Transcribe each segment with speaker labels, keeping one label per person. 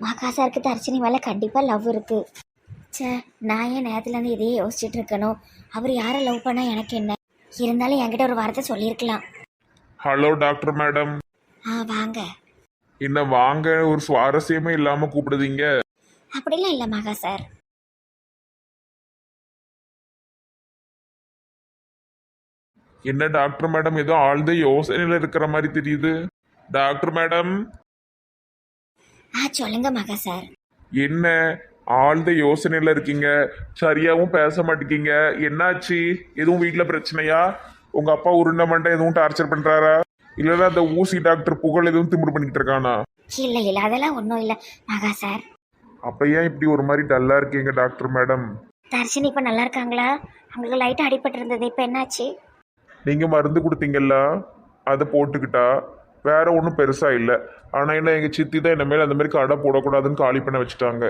Speaker 1: மகாசாருக்கு தர்ஷினி மேலே கண்டிப்பாக லவ் இருக்கு. ச்சே நான் ஏன் நேரத்துலேருந்து இதையே யோசிச்சுட்டு இருக்கணும் அவர் யாரை லவ் பண்ணா எனக்கு என்ன? இருந்தாலும் என்கிட்ட ஒரு வார்த்தை சொல்லியிருக்கலாம்.
Speaker 2: ஹலோ டாக்டர் மேடம்
Speaker 1: ஆ வாங்க.
Speaker 2: என்ன வாங்க ஒரு சுவாரஸ்யமே இல்லாம கூப்பிடுதீங்க?
Speaker 1: அப்படிலாம் இல்லை மகா சார்.
Speaker 2: என்ன டாக்டர் மேடம் ஏதோ ஆழ்ந்த யோசனையில இருக்கிற மாதிரி தெரியுது? டாக்டர் மேடம்
Speaker 1: ஆ சொல்லுங்க மகா சார்
Speaker 2: என்ன? ஆழ்ந்த யோசனையில இருக்கீங்க. சரியாவும் பேச மாட்டேங்க என்னாச்சு? எதுவும் வீட்ல பிரச்சனையா? உங்க அப்பா உருண்டை மண்டை எதுவும் டார்ச்சர் பண்றாரா? இல்லைன்னா அந்த ஊசி டாக்டர் புகழ் எதுவும் திமிரு பண்ணிக்கிட்டு இருக்கானா?
Speaker 1: இல்லை இல்லை. அதெல்லாம் ஒன்றும் இல்லை மகா சார்
Speaker 2: அப்ப ஏன் இப்படி ஒரு மாதிரி டல்லா இருக்கீங்க டாக்டர் மேடம்
Speaker 1: தர்ஷினி இப்போ நல்லா இருக்காங்களா? அவங்களுக்கு லைட்டாக அடிபட்டு இருந்தது இப்போ என்னாச்சு?
Speaker 2: நீங்க மருந்து கொடுத்தீங்கல்ல? அதை போட்டுக்கிட்டா? வேற ஒன்றும் பெருசா இல்லை. ஆனா என்ன எங்க சித்தி தான் இனிமேல் அந்த மாதிரி கடை போடக்கூடாதுன்னு காலி பண்ண வச்சுட்டாங்க.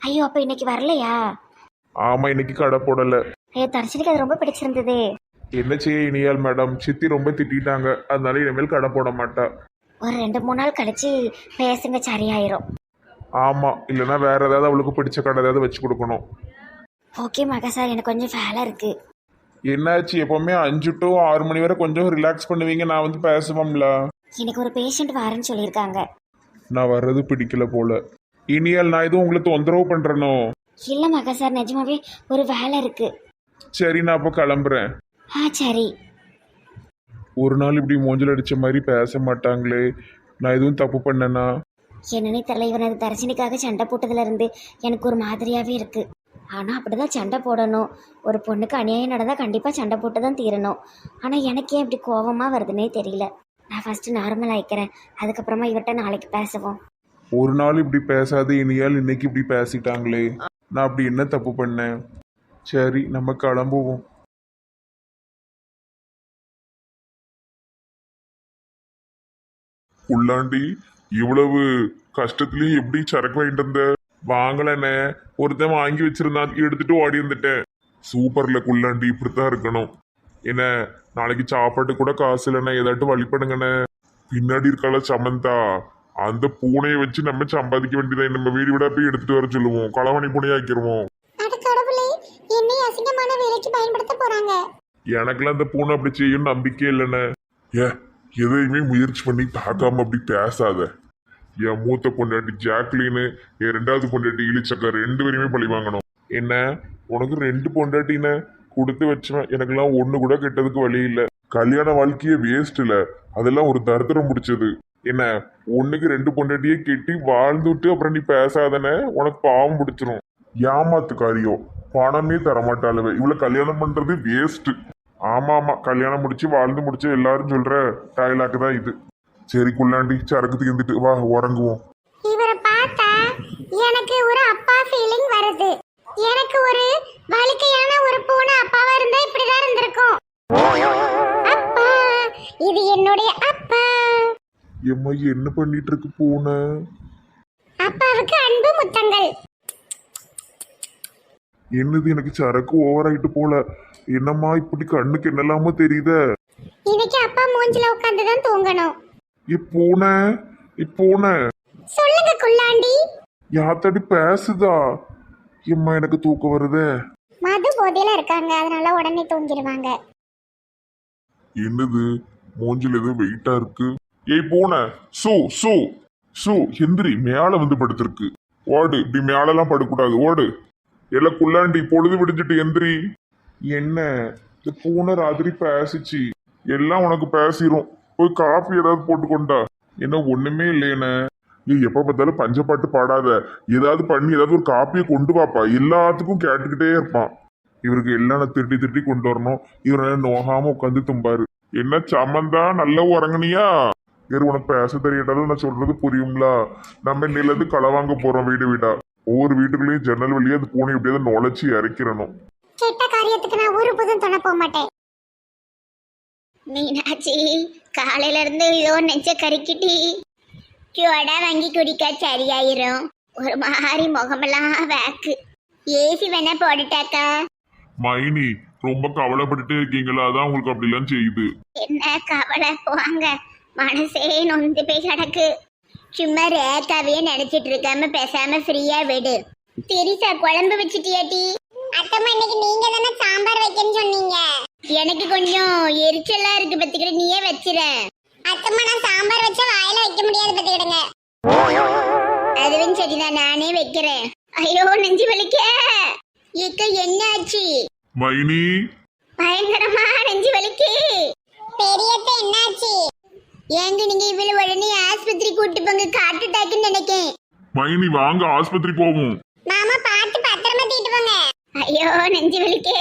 Speaker 1: ஐயோ அப்போ இன்னைக்கு வரலையா?
Speaker 2: ஆமா இன்னைக்கு கடை போடல.
Speaker 1: ஐயோ தர்ஷினிக்கு அது ரொம்ப பிடிச்சிருந்தது.
Speaker 2: என்ன செய்ய இனியால் மேடம்? சித்தி ரொம்ப திட்டிட்டாங்க. அதனால இனிமேல் கடை போட மாட்டா.
Speaker 1: ஒரு ரெண்டு மூணு நாள் கழிச்சு பேசுங்க சரியாயிரும்.
Speaker 2: ஆமா இல்லைன்னா வேற ஏதாவது அவளுக்கு பிடிச்ச கடை ஏதாவது வச்சு கொடுக்கணும்.
Speaker 1: ஓகே மகா சார் எனக்கு கொஞ்சம் வேலை இருக்கு.
Speaker 2: என்னாச்சு? எப்பவுமே அஞ்சு டு ஆறு மணி வரை கொஞ்சம் ரிலாக்ஸ் பண்ணுவீங்க. நான் வந்து பேசுவோம்ல.
Speaker 1: இன்னைக்கு ஒரு பேஷண்ட் வரேன்னு சொல்லியிருக்காங்க.
Speaker 2: நான் வர்றது பிடிக்கல போல. இனியால் நான் எதுவும் உங்களை தொந்தரவு பண்றேனோ?
Speaker 1: இல்லை மகா சார் நிஜமாவே ஒரு வேலை இருக்கு.
Speaker 2: சரி நான் அப்போ கிளம்புறேன்.
Speaker 1: ஆ சரி.
Speaker 2: ஒரு நாள் இப்படி மூஞ்சல் அடிச்ச மாதிரி பேச மாட்டாங்களே. நான் எதுவும் தப்பு பண்ணேனா?
Speaker 1: என்னன்னே தெரியல இவனது தர்ஷினிக்காக சண்டை போட்டதுல இருந்து எனக்கு ஒரு மாதிரியாவே இருக்கு. ஆனால் அப்படிதான் சண்டை போடணும். ஒரு பொண்ணுக்கு அநியாயம் நடந்தால் கண்டிப்பாக சண்டை போட்டு தான் தீரணும். ஆனால் எனக்கு ஏன் இப்படி கோவமாக வருதுன்னே தெரியல. நான் ஃபஸ்ட்டு நார்மல் ஆயிக்கிறேன். அதுக்கப்புறமா இவர்கிட்ட நாளைக்கு பேசுவோம்.
Speaker 2: ஒரு நாள் இப்படி பேசாத இனியால் இன்னைக்கு இப்படி பேசிட்டாங்களே. நான் அப்படி என்ன தப்பு பண்ணேன்? சரி நம்ம கிளம்புவோம். உள்ளாண்டி இவ்வளவு கஷ்டத்துலயும் எப்படி சரக்கு வாங்கிட்டு இருந்த வாங்கலண்ணே. ஒருத்தன் வாங்கி வச்சிருந்தான் எடுத்துட்டு ஓடி வந்துட்டேன். சூப்பர்ல குள்ளாண்டி இப்படித்தான் இருக்கணும். என்ன நாளைக்கு சாப்பாட்டு கூட காசு இல்லைண்ணே ஏதாட்டும் வழி பண்ணுங்கண்ணே. பின்னாடி இருக்கால சமந்தா. அந்த பூனையை வச்சு நம்ம சம்பாதிக்க வேண்டியதை? நம்ம வீடு விட போய் எடுத்துட்டு வர சொல்லுவோம். களவாணி பூனையை ஆக்கிருவோம்.
Speaker 1: அட கடவுளே என்னை அசிங்கமான வேலைக்கு பயன்படுத்த போறாங்க.
Speaker 2: எனக்கெல்லாம் அந்த பூனை அப்படி செய்யும் நம்பிக்கை இல்லைண்ணே. ஏ எதையுமே முயற்சி பண்ணி பார்க்காம அப்படி பேசாத. என் மூத்த பொண்டாட்டி ஜாக்லின்னு என் ரெண்டாவது பொண்டாட்டி இழிச்சக்கா ரெண்டு பேரையுமே பழி வாங்கணும். என்ன உனக்கு ரெண்டு பொண்டாட்டின்னு? கொடுத்து வச்சுவேன் எனக்கெல்லாம் ஒண்ணு கூட கெட்டதுக்கு வழி இல்லை. கல்யாண வாழ்க்கையே வேஸ்ட் இல்ல அதெல்லாம் ஒரு தரித்திரம் முடிச்சது என்ன ஒண்ணுக்கு ரெண்டு பொண்டாட்டியே கெட்டி வாழ்ந்துட்டு அப்புறம் நீ பேசாதன? உனக்கு பாவம் பிடிச்சிரும். ஏமாத்துக்காரியோ பணமே தரமாட்டாளுவ. இவ்வளவு கல்யாணம் பண்றது வேஸ்ட் ஆமா ஆமா கல்யாணம் முடிச்சு வாழ்ந்து முடிச்சு எல்லாரும் சொல்ற டயலாக் தான் இது. சரி குள்ளாண்டி சரக்கு தீர்ந்துட்டு வா உறங்குவோம்.
Speaker 3: இவரை பார்த்தா எனக்கு ஒரு அப்பா ஃபீலிங் எனக்கு ஒரு வலிக்கையான ஒரு பூனை அப்பாவா இருந்தா இப்படிதான் இருந்திருக்கும். அப்பா இது என்னுடைய அப்பா.
Speaker 2: எம்மா என்ன பண்ணிட்டு இருக்கு பூனை?
Speaker 3: அப்பாவுக்கு அன்பு முத்தங்கள்.
Speaker 2: என்னது எனக்கு சரக்கு ஓவர் ஆயிட்டு போல. என்னம்மா இப்படி கண்ணுக்கு என்னெல்லாமோ தெரியுத.
Speaker 3: இன்னைக்கு அப்பா மூஞ்சில உட்காந்து தான் தூங்கணும்
Speaker 2: இப்பூனை இப்பூனை
Speaker 3: சொல்லுங்க குள்ளாண்டி.
Speaker 2: யாத்தாடி பேசுதா? எம்மா எனக்கு தூக்கம் வருதே.
Speaker 3: மது போதையில இருக்காங்க. அதனால உடனே தூங்கிடுவாங்க
Speaker 2: என்னது? மூஞ்சில் எதுவும் வெயிட்டா இருக்கு. ஏய் பூனை சு சு சு. எந்திரி மேல வந்து படுத்திருக்கு. ஓடு இப்படி மேலெல்லாம் படுக்கூடாது. ஓடு. எல்லாம் குள்ளாண்டி பொழுது விடிஞ்சிட்டு எந்திரி. என்ன? இந்த பூனை ராத்திரி பேசிச்சு. எல்லாம் உனக்கு பேசிரும். போய் காஃபி ஏதாவது போட்டு கொண்டா என்ன ஒண்ணுமே இல்லையேண்ணே. நீ எப்ப பார்த்தாலும் பஞ்சப்பாட்டு பாடாத. ஏதாவது பண்ணி ஏதாவது ஒரு காப்பியை கொண்டு வாப்பா. எல்லாத்துக்கும் கேட்டுக்கிட்டே இருப்பான். இவருக்கு எல்லாம் நான் திருட்டி திருட்டி கொண்டு வரணும். இவர் நோகாம உட்காந்து தும்பாரு. என்ன சமந்தா நல்லா உறங்குனியா? இவர் உனக்கு பேச தெரியட்டாலும் நான் சொல்றது புரியும்ல? நம்ம இன்னிலிருந்து களை வாங்க போறோம் வீடு வீடா. ஒவ்வொரு வீட்டுக்குள்ளேயும் ஜன்னல் வழியா அது பூனை எப்படியாவது நுழைச்சி இறக்கிறணும்.
Speaker 3: கெட்ட காரியத்துக்கு நான் ஒரு புதும் துணை போக மாட்டேன்.
Speaker 1: மீனாட்சி காலையில இருந்து இதோ நெஞ்ச கறிக்கிட்டி
Speaker 3: சோடா வாங்கி குடிக்க சரியாயிரும்.
Speaker 1: ஒரு மாதிரி முகமெல்லாம் வேக்கு.
Speaker 3: ஏசி வேணா போட்டுட்டாக்கா.
Speaker 2: மைனி ரொம்ப கவலைப்பட்டுட்டே இருக்கீங்களா? அதான் உங்களுக்கு அப்படிலாம் செய்யுது.
Speaker 1: என்ன கவலை? போவாங்க மனசே நொந்து போய் கிடக்கு.
Speaker 4: சும்மா ரேக்காவே நினைச்சிட்டு இருக்காம பேசாம ஃப்ரீயா விடு. தெரிசா குழம்பு வச்சுட்டியாட்டி அத்தம்மா இன்னைக்கு நீங்க தானே சாம்பார் வைக்கன்னு சொன்னீங்க. எனக்கு கொஞ்சம் எரிச்சலா இருக்கு பத்திக்கிட. நீயே வச்சிர. அத்தம்மா நான் சாம்பார் சரிதான் நானே வைக்கிறேன். ஐயோ நெஞ்சு வலிக்க. இக்க என்ன ஆச்சு
Speaker 2: மைனி?
Speaker 4: பயங்கரமா நெஞ்சு வலிக்கு. பெரியத்த என்னாச்சு? ஏங்க நீங்க இவ்வளவு உடனே ஆஸ்பத்திரி கூட்டு போங்க காட்டு டாக்குன்னு நினைக்கேன்.
Speaker 2: மைனி வாங்க ஆஸ்பத்திரி போவோம்.
Speaker 4: மாமா பார்த்து பத்திரமா தீட்டு போங்க. ஐயோ நெஞ்சு வலிக்கே.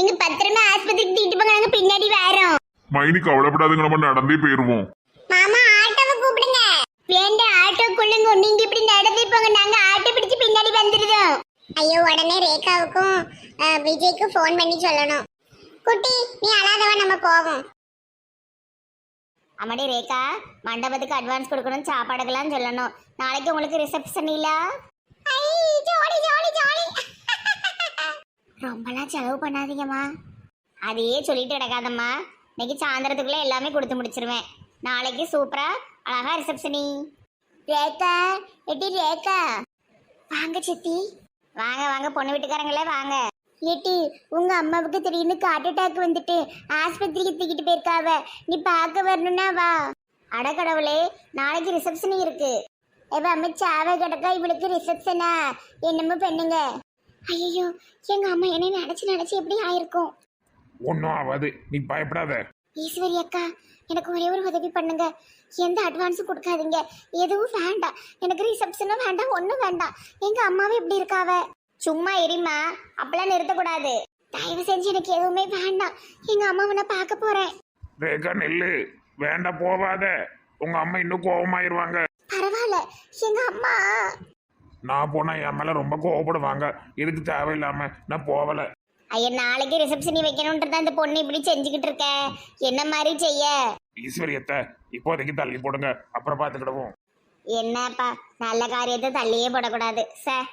Speaker 4: எங்க பத்திரமா ஆஸ்பத்திரிக்கு தீட்டு போங்க நாங்க பின்னாடி வரோம்.
Speaker 2: மைனி கவலைப்படாதுங்க நம்ம நடந்தே போயிருவோம்.
Speaker 4: மாமா ஆட்டோவை கூப்பிடுங்க. வேண்டாம் ஆட்டோ கொள்ளுங்க நீங்க இப்படி நடந்தே போங்க. நாங்க ஆட்டோ பிடிச்சு பின்னாடி வந்துருதோம் ஐயோ உடனே ரேகாவுக்கும் விஜய்க்கும் ஃபோன் பண்ணி சொல்லணும். குட்டி நீ அழாதவா நம்ம போவோம்.
Speaker 3: அம்மாடி ரேகா மண்டபத்துக்கு அட்வான்ஸ் கொடுக்கணும் சாப்பாடுக்கெல்லாம் சொல்லணும். நாளைக்கு உங்களுக்கு ரிசப்ஷன் இல்ல?
Speaker 4: ஜாலி
Speaker 3: ரொம்பலாம் செலவு பண்ணாதீங்கம்மா. அதையே சொல்லிட்டு கிடக்காதம்மா இன்னைக்கு சாயந்தரத்துக்குள்ள எல்லாமே கொடுத்து முடிச்சிருவேன். நாளைக்கு சூப்பரா அழகா ரிசப்ஷனி ரேகா எட்டி ரேகா. வாங்க சித்தி. வாங்க வாங்க பொண்ணு வீட்டுக்காரங்களே வாங்க. ஏட்டி உங்க அம்மாவுக்கு திடீர்னு ஹார்ட் அட்டாக் வந்துட்டு ஆஸ்பத்திரிக்கு தூக்கிட்டு போயிருக்காவ. நீ பார்க்க வரணும்னா வா. அடக்கடவுளே நாளைக்கு ரிசப்ஷன் இருக்கு. எப்ப அமைச்சாவ கிடக்கா இவளுக்கு ரிசப்ஷனா என்னமோ பண்ணுங்க. ஐயோ எங்க அம்மா என்னை நினைச்சு நினைச்சு எப்படி ஆயிருக்கும்?
Speaker 5: ஒன்றும் ஆகாது. நீ பயப்படாத.
Speaker 3: ஈஸ்வரி அக்கா எனக்கு ஒரே ஒரு உதவி பண்ணுங்க. எந்த அட்வான்ஸும் கொடுக்காதீங்க. எதுவும் வேண்டாம். எனக்கு ரிசப்ஷனும் வேண்டாம் ஒன்றும் வேண்டாம். எங்க அம்மாவே இப்படி இருக்காவ. சும்மா எரிமா அப்பெல்லாம் நிறுத்தக்கூடாது. தயவு செஞ்சு எனக்கு எதுவுமே வேண்டாம். எங்க அம்மாவை நான் பார்க்க போறேன்.
Speaker 5: ரேகா நெல்லு. வேண்டாம் போவாத. உங்க அம்மா இன்னும் கோவமாயிருவாங்க.
Speaker 3: பரவாயில்ல. எங்க அம்மா.
Speaker 5: நான் போனா என் மேல ரொம்ப கோவப்படுவாங்க. இதுக்கு தேவையில்லாம நான் போகல
Speaker 3: ஐயா நாளைக்கு ரிசப்ஷன் வைக்கணுன்றத அந்த பொண்ணு இப்படி செஞ்சுக்கிட்டு இருக்க. என்ன மாதிரி செய்ய?
Speaker 5: ஈஸ்வரியத்தை இப்போதைக்கு தள்ளி போடுங்க. அப்புறம் பார்த்துக்கிடுவோம்.
Speaker 3: என்னப்பா நல்ல காரியத்தை தள்ளியே போடக்கூடாது. சார்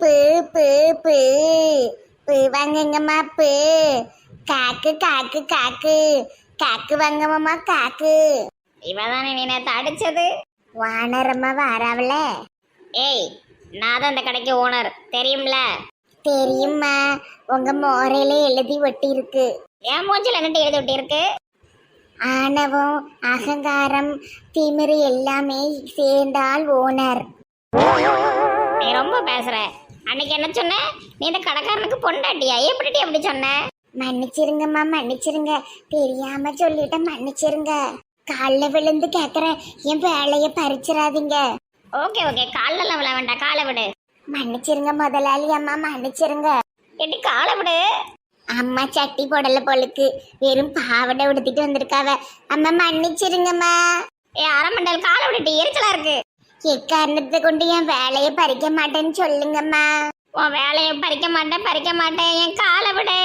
Speaker 3: பு பு பு. பு வாங்குங்கம்மா பு. காக்கு காக்கு காக்கு. காக்கு வாங்கம்மா காக்கு. இவதானே நீ நேத்து அடிச்சது? வானரம்மா வாராவல ஏய் நான் தான் இந்த கடைக்கு ஓனர். தெரியும்ல? தெரியும்மா உங்க மோரையில எழுதி ஒட்டி இருக்கு என் மூஞ்சில என்னட்டு எழுதி ஒட்டி இருக்கு ஆணவம் அகங்காரம் திமிரு எல்லாமே சேர்ந்தால் ஓனர். நீ ரொம்ப பேசுற. அன்னைக்கு என்ன சொன்ன? நீ இந்த கடைக்காரனுக்கு பொண்டாட்டியா? எப்படி அப்படி சொன்ன? மன்னிச்சிருங்கம்மா மன்னிச்சிருங்க. தெரியாம சொல்லிட்டேன் மன்னிச்சிருங்க. காலில் விழுந்து கேக்குறேன். என் வேலைய பறிச்சிடாதீங்க. Okay okay. காலில் விழ வேண்டாம். காலை விடு. மன்னிச்சிருங்க முதலாளி அம்மா மன்னிச்சிருங்க. எட்டி காலை விடு. அம்மா சட்டி போடல போலுக்கு. வெறும் பாவடை உடுத்திட்டு வந்திருக்காவ. அம்மா மன்னிச்சிருங்கம்மா. ஏ அரமண்டல் காலை விட்டுட்டு எரிச்சலா இருக்கு. எக்காரணத்தை கொண்டு என் வேலையை பறிக்க மாட்டேன்னு சொல்லுங்கம்மா. உன் வேலையை பறிக்க மாட்டேன் பறிக்க மாட்டேன். என் காலை விடு.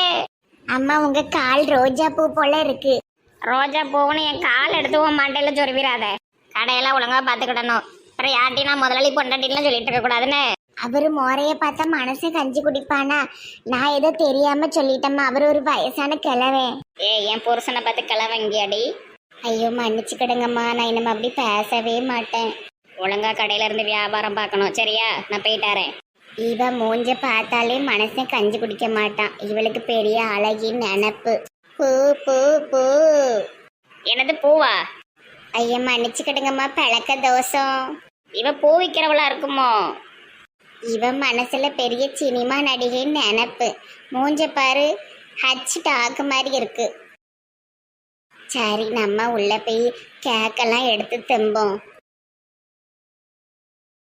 Speaker 3: அம்மா உங்க கால் ரோஜா பூ போல இருக்கு. ரோஜா பூவுன்னு என் கால் எடுத்து உன் மண்டையில சொருவிடாத. கடையெல்லாம் ஒழுங்கா பாத்துக்கிடணும் அப்புறம் யார்ட்டையும் நான் முதலாளி பொண்டாட்டிலாம் சொல்லிட்டு இருக்க கூடாதுன்னு அவரு மோரைய பார்த்தா மனசு கஞ்சி குடிப்பானா? நான் ஏதோ தெரியாம சொல்லிட்டேம்மா. அவர் ஒரு வயசான கிழவன் ஏ என் புருஷனை பார்த்து கிழவங்கியாடி ஐயோ மன்னிச்சுக்கிடுங்கம்மா. நான் இனிமே அப்படி பேசவே மாட்டேன். ஒழுங்கா கடையில இருந்து வியாபாரம் பார்க்கணும். சரியா? நான் போயிட்டாரேன் இவ மூஞ்ச பார்த்தாலே மனசன் கஞ்சி குடிக்க மாட்டான் இவளுக்கு பெரிய அழகின் நினப்பு. பூ பூ பூ. என்னது பூவா? ஐயா மன்னிச்சுக்கிடுங்கம்மா. பழக்க தோசம் இவ பூ விற்கிறவளா இருக்குமோ? இவன் மனசுல பெரிய சினிமா நடிகை நினப்பு. மூஞ்ச பாரு ஹச் டாக் மாதிரி இருக்கு. சரி நம்ம உள்ள போய் கேக்கெல்லாம் எடுத்து தெம்போம்.